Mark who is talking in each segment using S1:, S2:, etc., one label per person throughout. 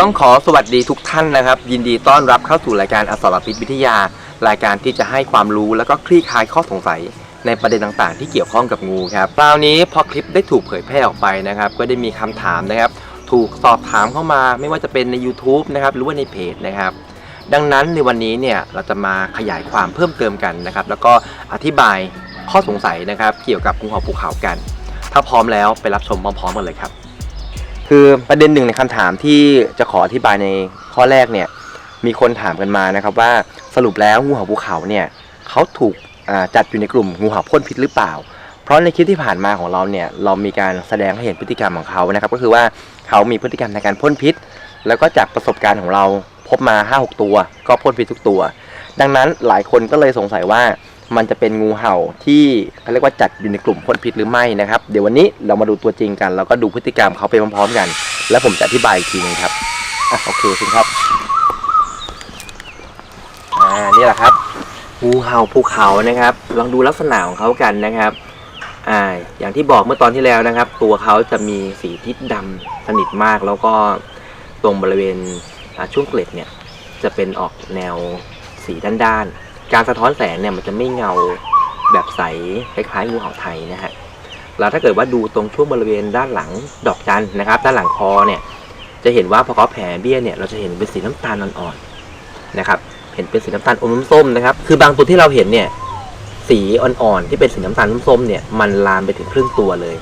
S1: ต้องขอสวัสดีทุกท่านนะครับ ยินดีต้อนรับเข้าสู่รายการอสรพิษวิทยา รายการที่จะให้ความรู้แล้วก็คลี่คลายข้อสงสัย ในประเด็นต่างๆ ที่เกี่ยวข้องกับงูครับคราวนี้พอคลิปได้ถูกเผยแพร่ออกไปนะครับ ก็ได้มีคำถามนะครับ ถูกสอบถามเข้ามาไม่ว่าจะเป็นใน YouTube นะครับหรือว่าในเพจนะครับ ดังนั้นในวันนี้เนี่ยเราจะมาขยายความเพิ่มเติมกันนะครับ แล้วก็อธิบายข้อสงสัยนะครับ เกี่ยวกับงูเห่าภูเขากัน ถ้าพร้อมแล้วไปรับชมพร้อมๆกันเลยครับ คือประเด็นหนึ่งในคำถามที่จะขออธิบายในข้อแรกเนี่ยมีคนถามกันมานะครับว่าสรุปแล้วงูเห่าภูเขาเนี่ยเขาถูกจัดอยู่ในกลุ่มงูเห่าพ่นพิษหรือเปล่า เพราะในคลิปที่ผ่านมาของเราเนี่ยเรามีการแสดงให้เห็นพฤติกรรมของเขานะครับ ก็คือว่าเขามีพฤติกรรมในการพ่นพิษ แล้วก็จากประสบการณ์ของเราพบมา 5-6 ตัว ก็พ่นพิษทุกตัว ดังนั้นหลายคนก็เลยสงสัยว่า มันจะเป็นงูเห่าที่เขาเรียกว่าจัดอยู่ในกลุ่มพ่นพิษหรือไม่นะครับ เดี๋ยววันนี้เรามาดูตัวจริงกัน แล้วก็ดูพฤติกรรมเขาไปพร้อมๆกัน แล้วผมจะอธิบายอีกทีหนึงครับอะโอเคคุณครับอ่านี่แหละครับงูเห่าภูเขานะครับ ลองดูลักษณะของเขากันนะครับอ่าอย่างที่บอกเมื่อตอนที่แล้วนะครับ ตัวเขาจะมีสีที่ดำสนิทมาก แล้วก็ตรงบริเวณช่วงเกล็ดเนี่ยจะเป็นออกแนวสีด้านๆ การสะท้อนแสงเนี่ยมันจะไม่เงาแบบใสคล้ายๆงูเห่าไทยนะฮะแล้วถ้าเกิดว่าดูตรงช่วงบริเวณด้านหลังดอกจันนะครับ ด้านหลังคอเนี่ย จะเห็นว่าพอเขาแผ่เบี้ยเนี่ยเราจะเห็นเป็นสีน้ำตาลอ่อนๆนะครับ เห็นเป็นสีน้ำตาลอมส้มนะครับ คือบางตัวที่เราเห็นเนี่ยสีอ่อนๆที่เป็นสีน้ำตาลส้มๆเนี่ยมันลามไปถึงครึ่งตัวเลย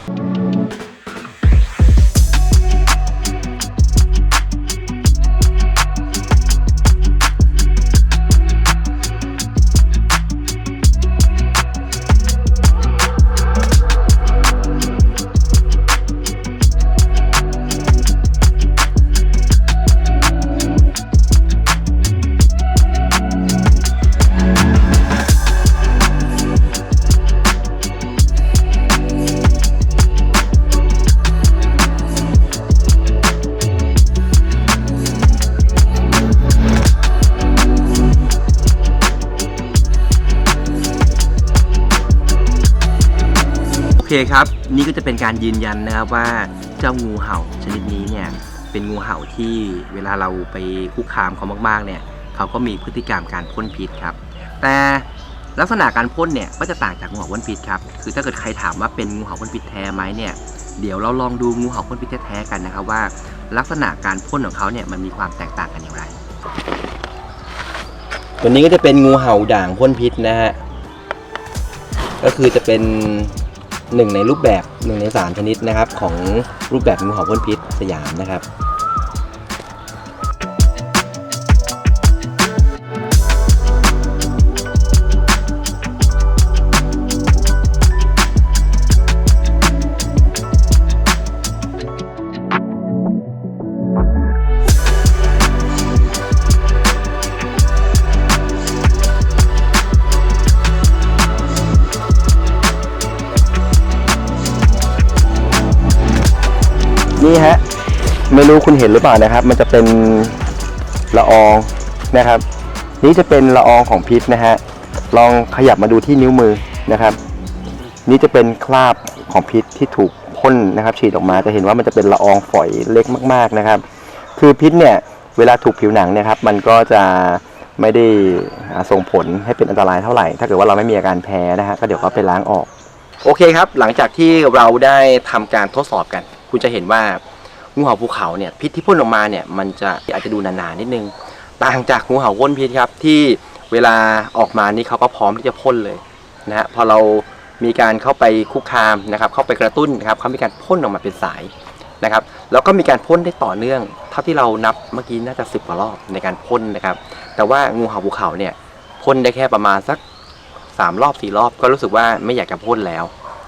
S1: เคครับ นี่ก็จะเป็นการยืนยันนะครับว่าเจ้างูเห่าชนิดนี้เนี่ยเป็นงูเห่าที่เวลาเราไปคุกคามเขามากๆเนี่ยเขาก็มีพฤติกรรมการพ่นพิษครับ แต่ลักษณะการพ่นเนี่ยก็จะต่างจากงูเห่าพ่นพิษครับคือถ้าเกิดใครถามว่าเป็นงูเห่าพ่นพิษแท้ไหมเนี่ยเดี๋ยวเราลองดูงูเห่าพ่นพิษแท้ๆกันนะครับว่า ลักษณะการพ่นของเขาเนี่ยมันมีความแตกต่างกันอย่างไรตัวนี้ก็จะเป็นงูเห่าด่างพ่นพิษนะฮะก็คือจะเป็น หนึ่งในรูปแบบหนึ่งในสามชนิดนะครับของรูปแบบงูเห่าพ่นพิษสยามนะครับ นี่ฮะไม่รู้คุณเห็นหรือเปล่านะครับ มันจะเป็นละอองนะครับ นี่จะเป็นละอองของพิษนะฮะลองขยับมาดูที่นิ้วมือนะครับ นี่จะเป็นคราบของพิษที่ถูกพ่นนะครับ ฉีดออกมาจะเห็นว่ามันจะเป็นละอองฝอยเล็กมาก ๆนะครับ คือพิษเนี่ยเวลาถูกผิวหนังเนี่ยครับ มันก็จะไม่ได้ส่งผลให้เป็นอันตรายเท่าไหร่ ถ้าเกิดว่าเราไม่มีอาการแพ้นะฮะก็เดี๋ยวก็ไปล้างออก โอเคครับ หลังจากที่เราได้ทำการทดสอบกัน คุณจะเห็นว่างูเห่าภูเขาเนี่ยพิษที่พ่นออกมาเนี่ยมันจะอาจจะดูหนาๆนิดนึงต่างจากงูเห่าพ่นพิษครับที่เวลาออกมานี่เขาก็พร้อมที่จะพ่นเลยนะฮะพอเรามีการเข้าไปคุกคามนะครับ เข้าไปกระตุ้นนะครับเขามีการพ่นออกมาเป็นสายนะครับ แล้วก็มีการพ่นได้ต่อเนื่อง เท่าที่เรานับเมื่อกี้น่าจะสิบกว่ารอบในการพ่นนะครับ แต่ว่างูเห่าภูเขาเนี่ยพ่นได้แค่ประมาณสักสามรอบสี่รอบ ก็รู้สึกว่าไม่อยากจะพ่นแล้ว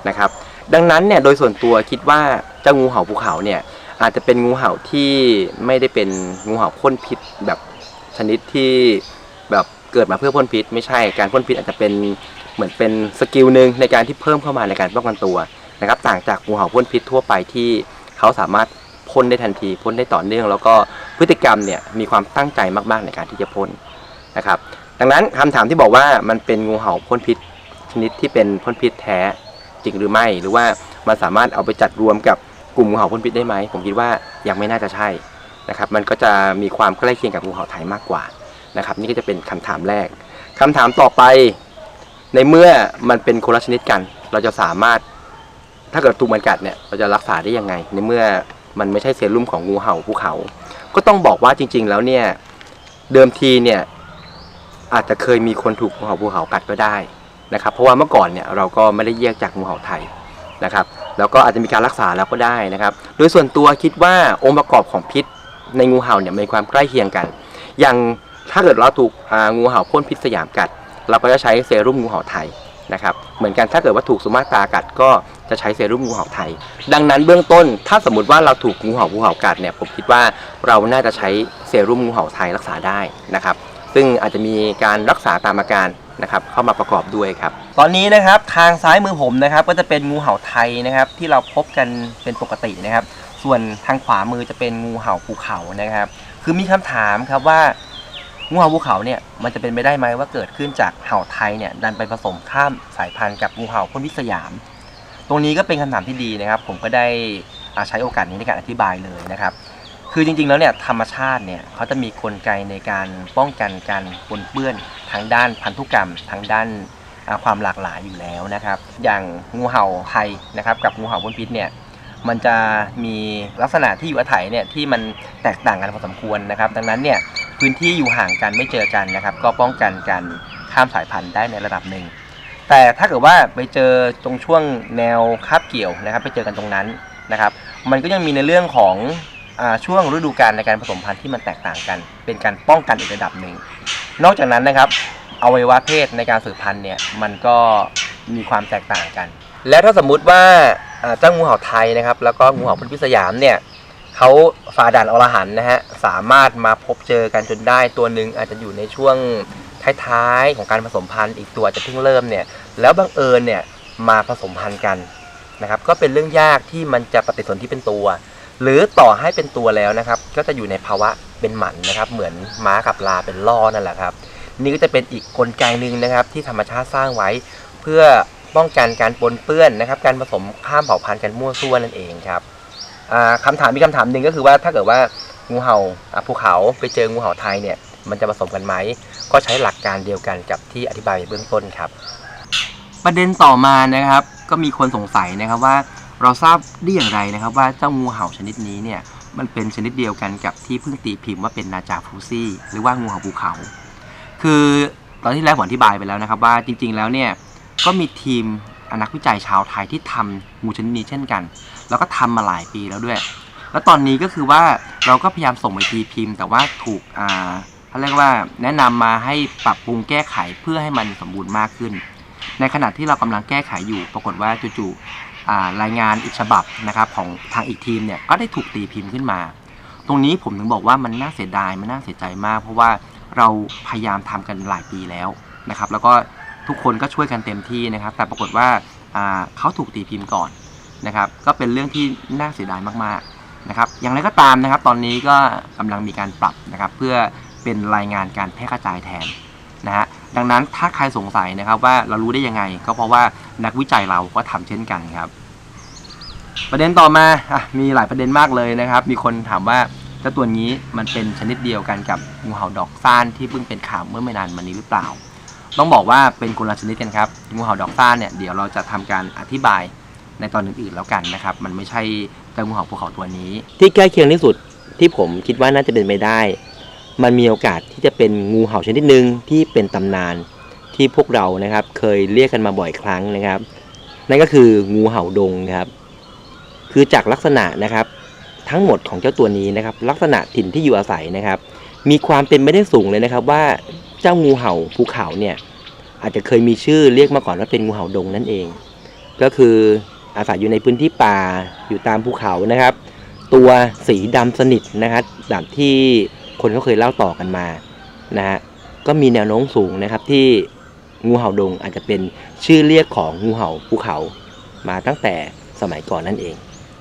S1: นะครับ ดังนั้นเนี่ยโดยส่วนตัวคิดว่า เจ้างูเห่าภูเขาเนี่ยอาจจะเป็นงูเห่าที่ไม่ได้เป็นงูเห่าพ่นพิษแบบชนิดที่แบบเกิดมาเพื่อพ่นพิษ ไม่ใช่การพ่นพิษอาจจะเป็นเหมือนเป็นสกิลหนึ่งในการที่เพิ่มเข้ามาในการป้องกันตัวนะครับต่างจากงูเห่าพ่นพิษทั่วไปที่เขาสามารถพ่นได้ทันทีพ่นได้ต่อเนื่อง แล้วก็พฤติกรรมเนี่ยมีความตั้งใจมากๆในการที่จะพ่นนะครับดังนั้นคำถามที่บอกว่ามันเป็นงูเห่าพ่นพิษ ชนิดที่เป็นพ่นพิษแท้จริงหรือไม่ หรือว่ามันสามารถเอาไปจัดรวมกับ กลุ่มงูเห่าพ่นพิษได้ไหมผมคิดว่ายังไม่น่าจะใช่นะครับ มันก็จะมีความใกล้เคียงกับงูเห่าไทยมากกว่านะครับ นี่ก็จะเป็นคำถามแรกคำถามต่อไป ในเมื่อมันเป็นคนละชนิดกัน เราจะสามารถถ้าเกิดถูกมันกัดเนี่ยเราจะรักษาได้ยังไง ในเมื่อมันไม่ใช่เซรุ่มของงูเห่าภูเขา ก็ต้องบอกว่าจริง ๆ แล้วเนี่ยเดิมทีเนี่ยอาจจะเคยมีคนถูกงูเห่าภูเขากัดก็ได้นะครับ เพราะว่าเมื่อก่อนเนี่ยเราก็ไม่ได้แยกจากงูเห่าไทยนะครับ แล้วก็อาจจะมีการรักษาแล้วก็ได้นะครับ โดยส่วนตัวคิดว่าองค์ประกอบของพิษในงูเห่าเนี่ยมีความใกล้เคียงกัน อย่างถ้าเกิดเราถูกงูเห่าพ่นพิษสยามกัด เราก็จะใช้เซรุ่มงูเห่าไทยนะครับเหมือนกันถ้าเกิดว่าถูกสุมาตรากัดก็จะใช้เซรุ่มงูเห่าไทย ดังนั้นเบื้องต้นถ้าสมมติว่าเราถูกงูเห่าภูเขากัดเนี่ยผมคิดว่าเราน่าจะใช้เซรุ่มงูเห่าไทยรักษาได้นะครับ ซึ่งอาจจะมีการรักษาตามอาการ นะครับเข้ามาประกอบด้วยครับ ตอนนี้นะครับทางซ้ายมือผมนะครับ ก็จะเป็นงูเห่าไทยนะครับ ที่เราพบกันเป็นปกตินะครับ ส่วนทางขวามือจะเป็นงูเห่าภูเขานะครับ คือมีคำถามครับว่างูเห่าภูเขาเนี่ยมันจะเป็นไปได้ไหมว่าเกิดขึ้นจากเห่าไทยเนี่ยดันไปผสมข้ามสายพันธุ์กับงูเห่าพ่นพิษสยาม ตรงนี้ก็เป็นคำถามที่ดีนะครับ ผมก็ได้อาใช้โอกาสนี้ในการอธิบายเลยนะครับ คือจริงๆแล้วเนี่ยธรรมชาติเนี่ยเขาจะมีกลไกในการป้องกันการปนเปื้อนทางด้านพันธุกรรมทางด้านความหลากหลายอยู่แล้วนะครับ อย่างงูเห่าไทยนะครับกับงูเห่าพ่นพิษเนี่ยมันจะมีลักษณะที่อยู่อาศัยเนี่ยที่มันแตกต่างกันพอสมควรนะครับ ดังนั้นเนี่ยพื้นที่อยู่ห่างกันไม่เจอกันนะครับ ก็ป้องกันการข้ามสายพันธุ์ได้ในระดับหนึ่งแต่ถ้าเกิดว่าไปเจอตรงช่วงแนวคาบเกี่ยวนะครับ ไปเจอกันตรงนั้นนะครับ มันก็ยังมีในเรื่องของ ช่วงฤดูกาลในการผสมพันธุ์ที่มันแตกต่างกัน เป็นการป้องกันอีกระดับหนึ่ง นอกจากนั้นนะครับอวัยวะเพศในการสืบพันธุ์เนี่ยมันก็มีความแตกต่างกัน และถ้าสมมุติว่าเจ้างูเห่าไทยนะครับ แล้วก็งูเห่าพ่นธุ์พิษสยามเนี่ยเขาฝ่าด่านอรหันนะฮะสามารถมาพบเจอกันจนได้ตัวหนึ่งอาจจะอยู่ในช่วงท้ายๆของการผสมพันธุ์อีกตัวจะเพิ่งเริ่มเนี่ยแล้วบังเอิญเนี่ยมาผสมพันธุ์กันนะครับก็เป็นเรื่องยากที่มันจะปฏิสนธิเป็นตัว หรือต่อให้เป็นตัวแล้วนะครับ ก็จะอยู่ในภาวะเป็นหมันนะครับ เหมือนม้ากับลาเป็นล่อนั่นแหละครับ นี่ก็จะเป็นอีกกลไกหนึ่งนะครับ ที่ธรรมชาติสร้างไว้ เพื่อป้องกันการปนเปื้อนนะครับ การผสมข้ามเผ่าพันธุ์กันมั่วซั่วนั่นเองครับอ่าคำถามมีคำถามหนึ่งก็คือว่าถ้าเกิดว่างูเห่าอะภูเขาไปเจองูเห่าไทยเนี่ยมันจะผสมกันไหม ก็ใช้หลักการเดียวกันกับที่อธิบายเบื้องต้นครับ ประเด็นต่อมานะครับ ก็มีคนสงสัยนะครับว่า เราทราบได้อย่างไรนะครับว่าเจ้างูเห่าชนิดนี้เนี่ยมันเป็นชนิดเดียวกันกับที่เพิ่งตีพิมพ์ว่าเป็นนาจาฟูซี่หรือว่างูเห่าภูเขา คือตอนที่แล้วผมอธิบายไปแล้วนะครับว่าจริง ๆ แล้วเนี่ยก็มีทีมนักวิจัยชาวไทยที่ทำงูชนิดนี้เช่นกัน แล้วก็ทำมาหลายปีแล้วด้วย แล้วตอนนี้ก็คือว่าเราก็พยายามส่งไปตีพิมพ์ แต่ว่าถูกอ่าเขาเรียกว่าแนะนำมาให้ปรับปรุงแก้ไขเพื่อให้มันสมบูรณ์มากขึ้น ในขณะที่เรากำลังแก้ไขอยู่ ปรากฏว่าจู่ๆ รายงานอีกฉบับนะครับของทางอีกทีมเนี่ยก็ได้ถูกตีพิมพ์ขึ้นมา ตรงนี้ผมถึงบอกว่ามันน่าเสียดายมันน่าเสียใจมาก เพราะว่าเราพยายามทำกันหลายปีแล้วนะครับ แล้วก็ทุกคนก็ช่วยกันเต็มที่นะครับ แต่ปรากฏว่าอ่าเขาถูกตีพิมพ์ก่อนนะครับ ก็เป็นเรื่องที่น่าเสียดายมากๆนะครับ อย่างไรก็ตามนะครับ ตอนนี้ก็กำลังมีการปรับนะครับ เพื่อเป็นรายงานการแพร่กระจายแทนนะฮะดังนั้นถ้าใครสงสัยนะครับว่าเรารู้ได้ยังไง ก็เพราะว่านักวิจัยเราก็ทำเช่นกันครับ ประเด็นต่อมาอะมีหลายประเด็นมากเลยนะครับ มีคนถามว่าเจ้าตัวนี้มันเป็นชนิดเดียวกันกับงูเห่าดอกซ่านที่เพิ่งเป็นข่าวเมื่อไม่นานมานี้หรือเปล่า ต้องบอกว่าเป็นคนละชนิดกันครับงูเห่าดอกซ่านเนี่ยเดี๋ยวเราจะทำการอธิบายในตอนอื่นๆแล้วกันนะครับ มันไม่ใช่เจ้างูเห่าภูเขาตัวนี้ ที่ใกล้เคียงที่สุดที่ผมคิดว่าน่าจะเป็นไปได้ มันมีโอกาสที่จะเป็นงูเห่าชนิดหนึ่งที่เป็นตำนานที่พวกเรานะครับ เคยเรียกกันมาบ่อยครั้งนะครับ นั่นก็คืองูเห่าดงครับ คือจากลักษณะนะครับทั้งหมดของเจ้าตัวนี้นะครับ ลักษณะถิ่นที่อยู่อาศัยนะครับ มีความเป็นไม่ได้สูงเลยนะครับ ว่าเจ้างูเห่าภูเขาเนี่ยอาจจะเคยมีชื่อเรียกมาก่อนว่าเป็นงูเห่าดงนั่นเอง ก็คืออาศัยอยู่ในพื้นที่ป่าอยู่ตามภูเขานะครับ ตัวสีดำสนิทนะครับแบบที่คนเขาเคยเล่าต่อกันมานะฮะก็มีแนวโน้มสูงนะครับที่งูเห่าดงอาจจะเป็นชื่อเรียกของงูเห่าภูเขามาตั้งแต่สมัยก่อนนั่นเอง